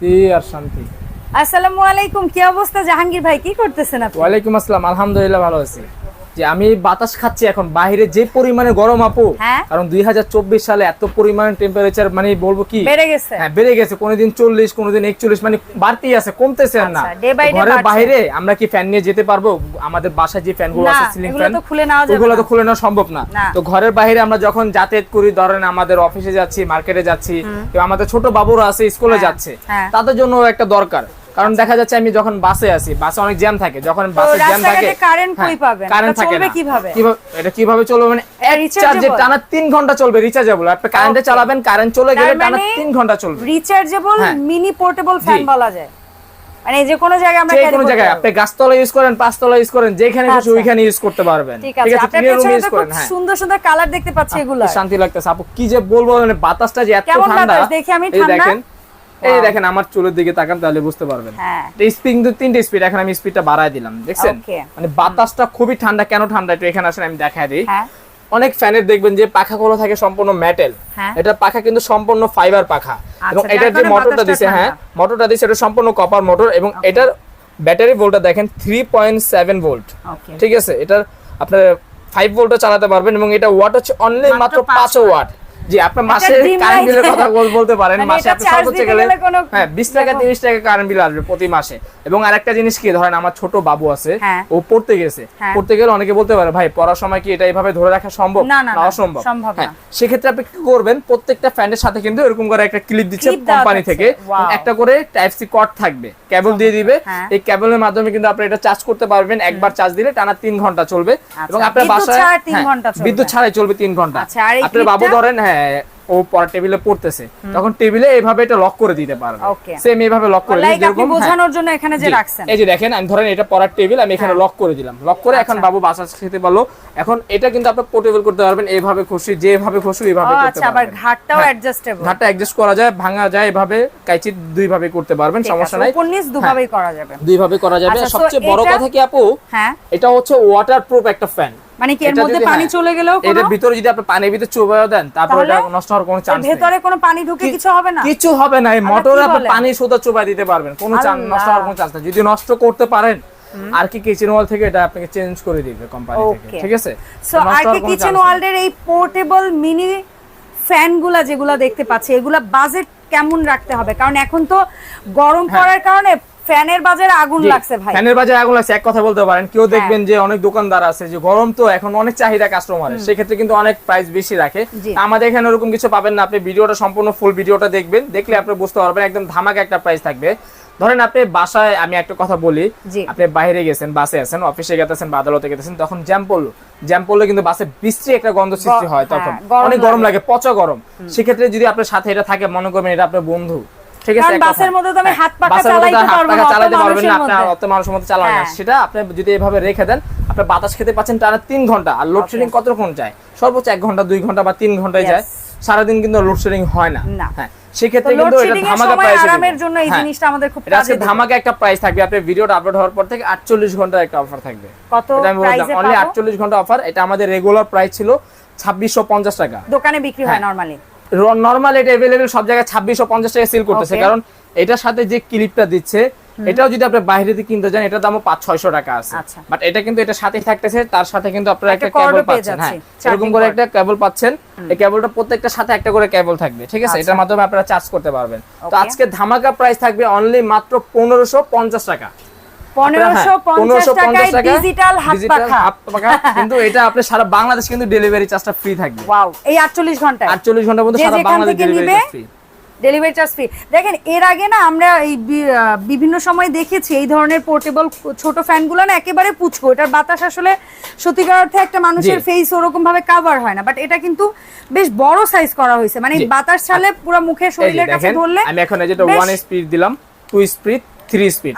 শান্তি আর শান্তি। আসসালামু আলাইকুম কি অবস্থা জাহাঙ্গীর ভাই? কি করতেছেন আপনি? ওয়ালাইকুম আসসালাম আলহামদুলিল্লাহ ভালো আছি। যে আমি বাতাস খাচ্ছি এখন বাইরে যে পরিমাণে গরম আপু হ্যাঁ। কারণ দুই হাজার চব্বিশ সালে এত পরিমাণে টেম্পারেচার মানে বলব কি বেড়ে গেছে হ্যাঁ বেড়ে গেছে কোনোদিন চল্লিশ কোনোদিন একচল্লিশ মানে বাড়তেই আছে কমতেছে আর না আচ্ছা, ঘরের। বাইরে আমরা কি ফ্যান নিয়ে যেতে পারব আমাদের বাসায় যে ফ্যানগুলো আছে সিলিং ফ্যান তো খুলে ওগুলো না। তো খুলে নেওয়া সম্ভব না। তো ঘরের বাইরে আমরা যখন যাতায়াত করি ধরেন আমাদের অফিসে যাচ্ছি মার্কেটে যাচ্ছি আমাদের ছোট বাবুরা আছে স্কুলে হ্যাঁ, যাচ্ছে হ্যাঁ। তাদের জন্য একটা দরকার কারণ দেখা যাচ্ছে আমি যখন বাসে আছি বাসে অনেক জ্যাম থাকে যখন বাসে জ্যাম থাকে current কই পাবেন? কারেন্ট থাকে না। কীভাবে? কীভাবে এটা কীভাবে চলবে মানে? চার্জে টানা 3 ঘণ্টা চলবে রিচার্জেবল আপনি কারেন্টে চালাবেন কারেন্ট চলে গেলে টানা মানে 3 ঘণ্টা চলবে রিচার্জেবল হ্যাঁ। মিনি পোর্টেবল ফ্যান বলা যায় মানে যে কোনো জায়গায় আমরা যে করতে জায়গায় পারব। আপনি গাছতলা ইউজ করেন পাঁচতলা ইউজ করেন যেখানে খুশি আচ্ছা। ওইখানে ইউজ করতে পারবেন ঠিক আছে আপনার পেছনে তো খুব হ্যাঁ। সুন্দর সুন্দর কালার দেখতে পাচ্ছি এগুলো শান্তি লাগতেছে আপু কি যে বলব মানে বাতাসটা যে এত ঠান্ডা দেখে আমি ঠান্ডা? এই দেখেন আমার চুলের দিকে তাকান তাহলে বুঝতে পারবেন। হ্যাঁ। স্পিড কিন্তু তিনটে স্পিড এখন আমি স্পিডটা বাড়ায় দিলাম দেখছেন? মানে বাতাসটা খুবই ঠান্ডা কেন ঠান্ডা একটু এখানে আসেন আমি দেখায় দিই। হ্যাঁ। অনেক ফ্যানের দেখবেন যে পাখাগুলো থাকে সম্পূর্ণ মেটাল হ্যাঁ। এটা পাখা কিন্তু সম্পূর্ণ ফাইবার পাখা। এবং এটার যে মোটরটা দিছে হ্যাঁ। মোটরটা দিছে এটা সম্পূর্ণ কপার মোটর এবং এটার ব্যাটারি ভোল্টটা দেখেন থ্রি পয়েন্ট সেভেন ভোল্ট ঠিক আছে? এটার আপনার ফাইভ ভোল্টও চালাতে পারবেন এবং এটা ওয়াট হচ্ছে অনলি মাত্র পাঁচ ওয়াট জি আপনি মাসে কারেন্ট বিলের কথা বল- বলতে পারেন মানে মাসে আপনি সর্বোচ্চ গেলে হ্যাঁ বিশ টাকা দেখো। তিরিশ টাকা কারেন্ট বিল আসবে প্রতি মাসে। এবং আরেকটা জিনিস কি ধরেন আমার ছোট বাবু আছে হ্যাঁ। ও পড়তে গেছে হ্যাঁ। পড়তে গেলে অনেকে বলতে পারে ভাই পড়ার সময় কি এটা এইভাবে ধরে রাখা সম্ভব? না, অসম্ভব হ্যাঁ। সেক্ষেত্রে আপনি কি করবেন প্রত্যেকটা ফ্যানের সাথে কিন্তু এরকম করে একটা ক্লিপ দিচ্ছে কোম্পানি থেকে। একটা করে টাইপ সি কর্ড থাকবে কেবল দিয়ে দিবে। হ্যাঁ। এই কেবলের মাধ্যমে কিন্তু আপনি এটা চার্জ করতে পারবেন। একবার চার্জ দিলে টানা তিন ঘণ্টা চলবে। এবং আপনার আচ্ছা, বাসায় হ্যাঁ, ঘণ্টা বিদ্যুৎ ছাড়াই চলবে তিন ঘণ্টা। আচ্ছা, আর এই আপনার বাবু ধরেন হ্যাঁ ও পড়া টেবিলে পড়তেছে তখন টেবিলে এইভাবে এটা লক করে দিতে পারবে। সেম এইভাবে লক করে যেরকম হ্যাঁ। বোঝানোর জন্য এখানে যে রাখছেন। এই যে দেখেন আমি ধরেন এটা পড়ার টেবিল আমি এখানে লক করে দিলাম। লক করে এখন আচ্ছা। বাবু বাসা খেতে পারল এখন এটা কিন্তু আপনি পোর্টেবল করতে পারবেন এইভাবে খুশি যেভাবে খুশি এইভাবে করতে আচ্ছা আবার ঘাটটাও হ্যাঁ। অ্যাডজাস্টেবল ঘাটটা অ্যাডজাস্ট করা যায় ভাঙা যায় এভাবে কাইচি দুই ভাবে করতে পারবেন সমস্যা নাই। উপর নিচ দুভাবেই করা যাবে। দুই ভাবে করা যাবে। আচ্ছা, সবচেয়ে বড় কথা কি আপু? হ্যাঁ। এটা হচ্ছে ওয়াটার প্রুফ একটা ফ্যান মানে কি এর মধ্যে পানি হ্যাঁ, চলে গেলেও কোনো এটার ভিতরে যদি আপনি পানির ভিতরে চুবাইও দেন তারপর? এটা নষ্ট হওয়ার কোনো চান্স নেই। ভেতরে কোনো পানি ঢুকে কিছু হবে না। কিছু হবে না এই মোটরে আপনি পানি সুদা চুবাই দিতে পারবেন কোনো চান আল্লাহ। নষ্ট হওয়ার কোনো চান্স নেই। যদি নষ্ট করতে পারেন আর কি কিচেন ওয়াল থেকে এটা আপনাকে চেঞ্জ করে দিবে কোম্পানি থেকে ঠিক আছে? সো আর কি কিচেন ওয়ার্ল্ডের এই পোর্টেবল মিনি ফ্যানগুলা যেগুলা দেখতে পাচ্ছি এগুলা বাজেট কেমন রাখতে হবে? কারণ এখন তো গরম হ্যাঁ। পড়ার কারণে ফ্যানের বাজারে আগুন লাগছে ভাই। ফ্যানের বাজারে আগুন লাগছে এক কথা বলতে পারেন। কেউ দেখবেন যে অনেক দোকানদার আছে যে গরম তো এখন অনেক চাহিদা কাস্টমারের সেক্ষেত্রে কিন্তু অনেক প্রাইস বেশি রাখে। আমাদের এখানে ওরকম কিছু পাবেন না। আপনি ভিডিওটা সম্পূর্ণ ফুল ভিডিওটা দেখবেন। দেখলে আপনি বুঝতে পারবেন একদম ধামাকা একটা প্রাইস থাকবে। ধরেন আপনি বাসায় আমি একটা কথা বলি আপনি বাইরে গেছেন বাসে আছেন অফিসে গেতেছেন বা আদালতে গেতেছেন তখন জ্যাম পড়ল। জ্যাম পড়লে কিন্তু বাসে বিশ্রী একটা গন্ধ সৃষ্টি হয় হ্যাঁ, তখন অনেক গরম লাগে। লাগে পচা গরম। সেক্ষেত্রে যদি আপনার সাথে এটা থাকে মনে করবেন এটা আপনার বন্ধু। ঠিক আছে কারণ এক কথা। বাসের মধ্যে তো আমি হ্যাঁ, হাত পারব না, পারবেন না অত মানুষের চালানো না। হ্যাঁ। সেটা আপনি যদি এভাবে রেখে দেন আপনি বাতাস খেতে পাচ্ছেন টানা তিন ঘণ্টা আর লোডশেডিং কতক্ষণ যায়? সর্বোচ্চ এক ঘণ্টা দুই ঘণ্টা বা তিন ঘন্টায় যায়। সারাদিন কিন্তু লোডশেডিং হয় না। হ্যাঁ সেক্ষেত্রে কিন্তু এটা ধামাকা সময় প্রাইস আরামের জন্য এই জিনিসটা আমাদের খুব আজকে ধামাকা একটা প্রাইস থাকবে। আপনার ভিডিওটা আপলোড হওয়ার পর থেকে আটচল্লিশ ঘণ্টার একটা অফার থাকবে। কত প্রাইসে অনলি পাবো? আটচল্লিশ ঘণ্টা অফার এটা আমাদের রেগুলার প্রাইস ছিল ছাব্বিশশো পঞ্চাশ টাকা। দোকানে বিক্রি হয় হ্যাঁ। নরমালি নর্মাল এটা अवेलेबल সব জায়গায় 2650 টাকা সেল করতেছে Okay. কারণ এটার সাথে যে ক্লিপটা দিচ্ছে এটাও যদি আপনি বাইরে থেকে কিনতে যান এটার দামও 5 600 টাকা আছে আচ্ছা। বাট এটা কিন্তু এটার সাথেই থাকতেছে তার সাথে কিন্তু আপনারা একটা একটা কেবল cordও পেয়ে পাচ্ছেন হ্যাঁ যাচ্ছি, এরকম charging করে cord। একটা কেবল পাচ্ছেন এই কেবলটা প্রত্যেকটা সাথে একটা করে কেবল থাকবে ঠিক আছে আচ্ছা। এটার মাধ্যমে আপনারা চার্জ করতে পারবেন তো Okay. আজকে ধামাকা প্রাইস থাকবে অনলি মাত্র 1550 টাকা পনেরোশো পঞ্চাশ টাকায় ডিজিটাল হাত ডিজিটাল পাখা। হাত পাখা। কিন্তু এটা আপনি সারা বাংলাদেশ কিন্তু ডেলিভারি চার্জটা ফ্রি থাকবে। এই আটচল্লিশ ঘন্টায়। 48 ঘণ্টার মধ্যে সারা Bangladesh delivery free delivery charge free দেখেন এর আগে না আমরা এই বিভিন্ন সময় দেখেছি এই ধরনের পোর্টেবল ছোট ফ্যানগুলো না একেবারে পুচকো। এটার বাতাস আসলে সত্যিকার অর্থে একটা মানুষের ফেস ওরকম ভাবে কাভার হয় না। বাট এটা কিন্তু বেশ বড় সাইজ করা হয়েছে। মানে বাতাস ছাড়লে পুরো মুখে শরীরের কাছে ধরলে আমি এখন যেটা ওয়ান স্পিড দিলাম টু স্পিড থ্রি স্পিড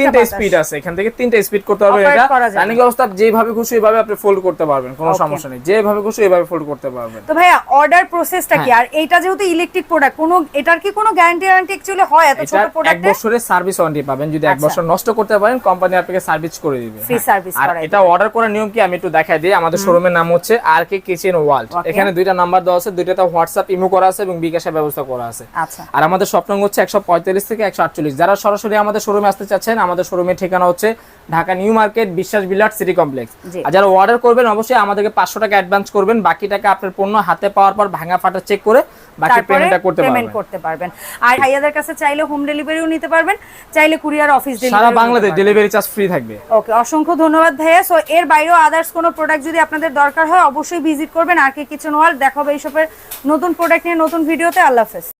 তিনটা স্পিড আছে। এখান থেকে তিনটা স্পিড করতে পারবেন এটা। রানিং অবস্থা যেভাবে খুশি এভাবে আপনি ফোল্ড করতে পারবেন কোনো সমস্যা নেই। যেভাবে খুশি এভাবে ফোল্ড করতে পারবেন। তো ভাইয়া অর্ডার প্রসেসটা কি? হ্যাঁ। আর এটা যেহেতু ইলেকট্রিক প্রোডাক্ট কোনো এটার কি কোনো গ্যারান্টি গ্যারান্টি অ্যাকচুয়ালি হয় এত ছোট এক বছরের সার্ভিস ওয়ারেন্টি পাবেন। যদি এক আচ্ছা। বছর নষ্ট করতে পারেন কোম্পানি আপনাকে সার্ভিস করে দিবে। Free হ্যাঁ। service আর এটা অর্ডার করার নিয়ম কি? আমি একটু দেখাই দিই। আমাদের শোরুমের নাম হচ্ছে আর কে কিচেন ওয়ার্ল্ড এখানে দুইটা নাম্বার দেওয়া আছে দুইটাতে হোয়াটসঅ্যাপ ইমো করা আছে এবং বিকাশের ব্যবস্থা করা আছে। আচ্ছা। আর আমাদের স্বপ্ন হচ্ছে একশো পঁয়তাল্লিশ থেকে একশো আটচল্লিশ। যারা সরাসরি আমাদের শোরুমে আসতে চাচ্ছেন আমাদের শোরুমের ঠিকানা হচ্ছে ঢাকা নিউ মার্কেট বিশ্বাস বিলাট সিটি কমপ্লেক্স। আর যারা অর্ডার করবেন অবশ্যই আমাদেরকে পাঁচশো টাকা অ্যাডভান্স করবেন বাকি টাকা আপনার পণ্য হাতে পাওয়ার পর ভাঙা ফাটা চেক করে বাকি পেমেন্টটা করতে পারবেন। করতে পারবেন। আর ভাইয়াদের কাছে চাইলে হোম ডেলিভারিও নিতে পারবেন চাইলে কুরিয়ার অফিস সারা বাংলাদেশ ডেলিভারি চার্জ ফ্রি থাকবে। ওকে অসংখ্য ধন্যবাদ ভাইয়া। সো এর বাইরেও আদার্স কোনো প্রোডাক্ট যদি আপনাদের দরকার হয় অবশ্যই ভিজিট করবেন। আর কে কিচেন ওয়ার্ল্ড দেখাবে এইসবের নতুন প্রোডাক্ট নিয়ে নতুন ভিডিওতে আল্লাহ হাফেজ।